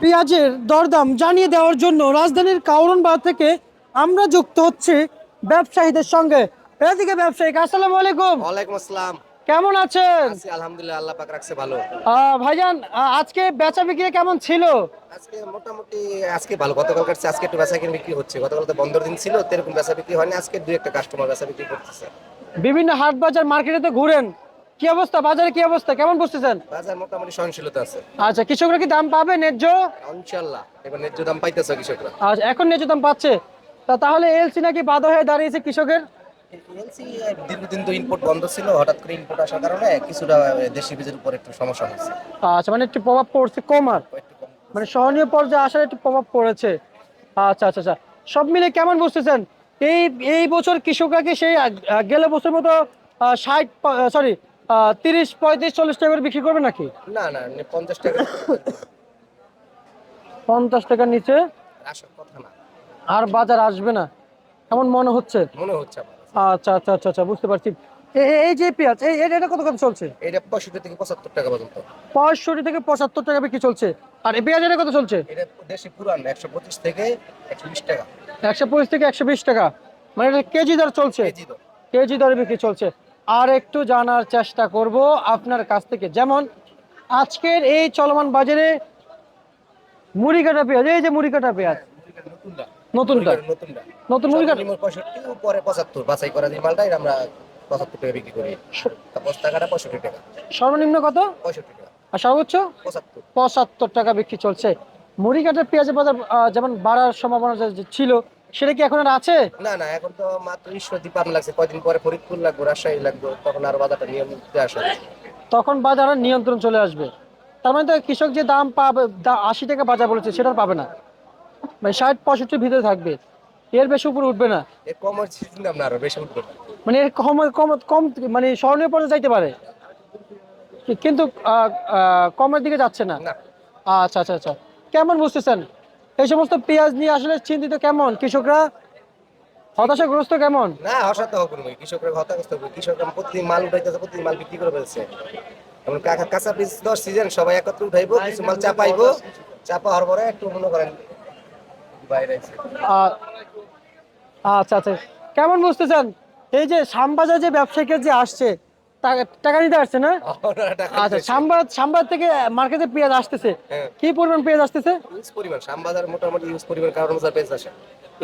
পেঁয়াজের দরদাম জানিয়ে দেওয়ার জন্য রাজধানীর কাউরনবাগ থেকে আমরা যুক্ত হচ্ছে ব্যবসায়ীদের সঙ্গে। এদিকে ব্যবসায়িক আসসালামু আলাইকুম। ওয়ালাইকুম আসসালাম। কেমন আছেন? আছি আলহামদুলিল্লাহ আল্লাহ পাক রাখছে ভালো। ভাইজান আজকে বেচা বিক্রি কেমন ছিল? আজকে মোটামুটি আজকে ভালো। গতকাল কাটছে আজকে একটু বেচা বিক্রি হচ্ছে। গতকাল তো বন্ধর দিন ছিল তো এরকম বেচা বিক্রি হয়নি। আজকে দুই একটা কাস্টমার বেচা বিক্রি করতেছে। বিভিন্ন হাট বাজার মার্কেটে তো ঘুরেন। কি অবস্থা? বাজারে কি অবস্থা? কেমন বুঝতেছেন বাজার মোটামুটি সহনশীলতা আছে। আচ্ছা কৃষকরা কি দাম পাবে ন্যায্য? ইনশাল্লাহ। এবার ন্যায্য দাম পাইতেছে কৃষকরা। আচ্ছা এখন ন্যায্য দাম পাচ্ছে। তা তাহলে এলসি নাকি বাধা হয়ে দাঁড়িয়েছে কৃষকের? এলসি দীর্ঘদিন তো ইম্পোর্ট বন্ধ ছিল হঠাৎ করে ইম্পোর্ট আসার কারণে কিছুটা দেশি বীজের উপর একটু সমস্যা হচ্ছে। আচ্ছা মানে একটু প্রভাব পড়ছে কম। মানে সহনীয় পর্যায়ে আসার একটু প্রভাব পড়েছে। আচ্ছা আচ্ছা আচ্ছা। সব মিলে কেমন বুঝতেছেন এই এই বছর কৃষকরা কি সেই গেলে বছর মতো ষাট সরি তিরিশ পঁয়ত্রিশ চল্লিশ টাকা করে বিক্রি করবে নাকি? না না পঞ্চাশ টাকা পঞ্চাশ টাকার নিচে? আসার কথা না। আর বাজার আসবে না। এমন মনে হচ্ছে? মনে হচ্ছে আচ্ছা আচ্ছা আচ্ছা আচ্ছা বুঝতে পারছি। এই যে পেঁয়াজ এই এটা- কত কত চলছে? এটা পঁয়ষট্টি থেকে পঁচাত্তর টাকা পর্যন্ত। পঁয়ষট্টি থেকে পঁচাত্তর টাকা বিক্রি চলছে। আর এই পেঁয়াজ এটা কত চলছে? এটা দেশি পুরান একশো পঁচিশ থেকে একশো বিশ টাকা। একশো পঁচিশ থেকে একশো বিশ টাকা। মানে এটা কেজি দর চলছে? কেজি দরে বিক্রি চলছে। আর একটু জানার চেষ্টা করব আপনার কাছ থেকে। যেমন আজকের এই চলমান বাজারে মুড়ি কাটা পেঁয়াজ এই যে মুড়ি কাটা পেঁয়াজ। নতুনটা? নতুন মুড়ি কাটা সর্বনিম্ন পঁয়ষট্টি পরে পঁচাত্তর বাছাই করা যে মালটা আমরা পঁচাত্তর টাকা বিক্রি করি। তা বস্তা পঁয়ষট্টি টাকা। সর্বনিম্ন কত? পঁয়ষট্টি টাকা। আর সর্বোচ্চ? পঁচাত্তর। পঁচাত্তর টাকা বিক্রি চলছে। মুড়ি কাটা পেঁয়াজের বাজার যেমন বাড়ার সম্ভাবনা ছিল সেটা কি এখন আর আছে? না না এখন তো মাত্র ঈশ্বর দীপান লাগছে। কয়দিন পরে ফরিদপুর লাগবে রাজশাহী লাগবে তখন আর বাজারটা নিয়মিত আসে তখন বাজারে নিয়ন্ত্রণ চলে আসবে। তার মানে তো কৃষক যে দাম পাবে আশি টাকা বাজার বলেছে সেটা পাবে না। মানে ষাট পঁয়ষট্টির ভিতরে থাকবে। এর বেশি উপরে উঠবে না। এর কমার চিন্তা আমরা আরও বেশি উঠবে। মানে এর কম কম কম মানে স্মরণীয় পর্যায়ে যাইতে পারে। কিন্তু কমের দিকে যাচ্ছে না। না। আচ্ছা আচ্ছা আচ্ছা। কেমন বুঝতেছেন? এই সমস্ত পেঁয়াজ নিয়ে আসলে চিন্তিত কেমন? কৃষকরা? হতাশাগ্রস্ত কেমন? না হসাতে হবে না কৃষকরা হতাগ্রস্ত হবে কৃষকরা প্রতিদিন মাল উঠাইতেছে প্রতিদিন মাল বিক্রি করে ফেলছে। এখন কাঁচা কাঁচা পিস দশ সিজন সবাই একত্রে উঠাইবো কিছু মাল চাপাইবো। চাপা হওয়ার পরে একটু মনে করেন আচ্ছা আচ্ছা। কেমন বুঝতেছেন? এই যে শ্যামবাজার যে ব্যবসায়ীকে যে আসছে টাকা নিতে আসছে না? আচ্ছা। শ্যামবাদ শ্যামবাদ থেকে মার্কেটে পেঁয়াজ আসতেছে। হ্যাঁ। কি পরিমাণ পেঁয়াজ আসতেছে? ইউজ পরিমাণ। মোটামুটি ইউজ পরিমাণ কারণ বাজার পেজ আসে।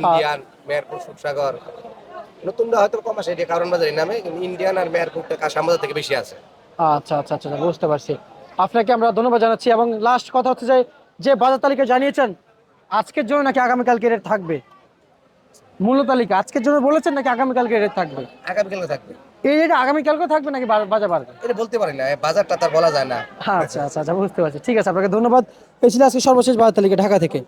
ইন্ডিয়ান মেয়ারপুর সুপসাগর নতুনটা হয়তো কম আসে এটা কারণ বাজারের নামে ইন্ডিয়ান আর মেয়ারপুরটা থেকে বেশি আছে আচ্ছা আচ্ছা আচ্ছা বুঝতে পারছি। আপনাকে আমরা ধন্যবাদ জানাচ্ছি এবং লাস্ট কথা হচ্ছে যে যে বাজার তালিকা জানিয়েছেন আজকের জন্য নাকি আগামীকালকে রেট থাকবে? মূল্য তালিকা আজকের জন্য বলেছেন নাকি আগামীকালকে রেট থাকবে? আগামীকালকে থাকবে। এই রেট আগামীকালকে থাকবে নাকি বাজার বাড়বে? এটা বলতে পারি না বাজারটা তার বলা যায় না। আচ্ছা আচ্ছা আচ্ছা বুঝতে পারছি। ঠিক আছে আপনাকে ধন্যবাদ। এই ছিল আজকে সর্বশেষ বাজার তালিকা ঢাকা থেকে।